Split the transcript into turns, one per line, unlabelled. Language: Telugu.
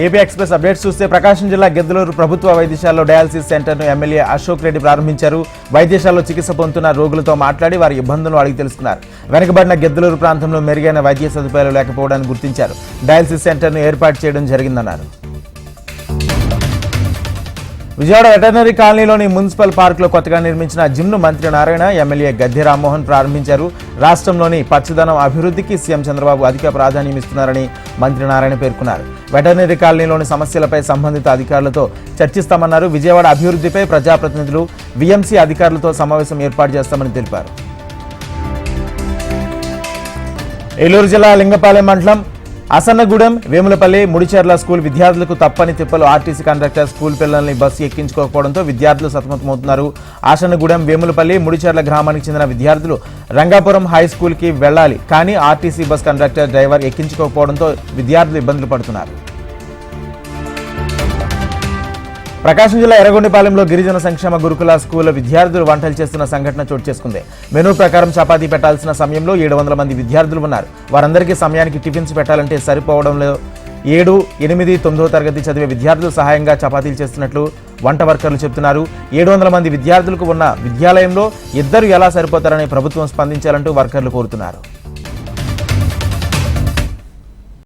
ఏపీ ఎక్స్ప్రెస్ అప్డేట్స్ చూస్తే ప్రకాశం జిల్లా గిద్దలూరు ప్రభుత్వ వైద్యశాలలో డయాలసిస్ సెంటర్ను ఎమ్మెల్యే అశోక్ రెడ్డి ప్రారంభించారు. వైద్యశాలలో చికిత్స పొందుతున్న రోగులతో మాట్లాడి వారి ఇబ్బందులను అడిగి తెలుసుకున్నారు. వెనుకబడిన గిద్దలూరు ప్రాంతంలో మెరుగైన వైద్య సదుపాయాలు లేకపోవడాన్ని గుర్తించారు. డయాలసిస్ సెంటర్ను ఏర్పాటు చేయడం జరిగిందన్నారు. విజయవాడ వెటర్నరీ కాలనీలోని మున్సిపల్ పార్కులో కొత్తగా నిర్మించిన జిమ్ను మంత్రి నారాయణ ఎమ్మెల్యే గద్దె రామ్మోహన్ ప్రారంభించారు. రాష్ట్రంలోని పచ్చదనం అభివృద్ధికి సీఎం చంద్రబాబు అధిక ప్రాధాన్యం ఇస్తున్నారని మంత్రి నారాయణ పేర్కొన్నారు. వెటర్నరీ కాలనీలోని సమస్యలపై సంబంధిత అధికారులతో చర్చిస్తామన్నారు. విజయవాడ అభివృద్ధిపై ప్రజాప్రతినిధులు విఎంసీ అధికారులతో సమావేశం ఏర్పాటు చేస్తామని తెలిపారు. ఏలూరు జిల్లా లింగపాలెం మండలం అసన్నగూడెం వేములపల్లి ముడిచెర్ల స్కూల్ విద్యార్థులకు తప్పని తిప్పలు ఆర్టీసీ కండక్టర్ స్కూల్ పిల్లల్ని బస్సు ఎక్కించుకోకపోవడంతో విద్యార్థులు సతమతమవుతున్నారు. ఆసన్నగూడెం వేములపల్లి ముడిచెర్ల గ్రామానికి చెందిన విద్యార్థులు రంగాపురం హై స్కూల్కి వెళ్ళాలి. కానీ ఆర్టీసీ బస్ కండక్టర్ డ్రైవర్ ఎక్కించుకోకపోవడంతో విద్యార్థులు ఇబ్బందులు పడుతున్నారు. ప్రకాశం జిల్లా ఎర్రగొండపాలెంలో గిరిజన సంక్షేమ గురుకుల స్కూల్ విద్యార్థులు వంటలు చేస్తున్న సంఘటన చోటు చేసుకుంది. మెనూ ప్రకారం చపాతీ పెట్టాల్సిన సమయంలో ఏడు వందల మంది విద్యార్థులు ఉన్నారు. వారందరికీ సమయానికి టిఫిన్స్ పెట్టాలంటే సరిపోవడంలో ఏడు ఎనిమిది తొమ్మిదో తరగతి చదివే విద్యార్థులు సహాయంగా చపాతీలు చేస్తున్నట్లు వంట వర్కర్లు చెబుతున్నారు. ఏడు వందల మంది విద్యార్థులకు ఉన్న విద్యాలయంలో ఇద్దరు ఎలా సరిపోతారని ప్రభుత్వం స్పందించాలంటూ వర్కర్లు కోరుతున్నారు.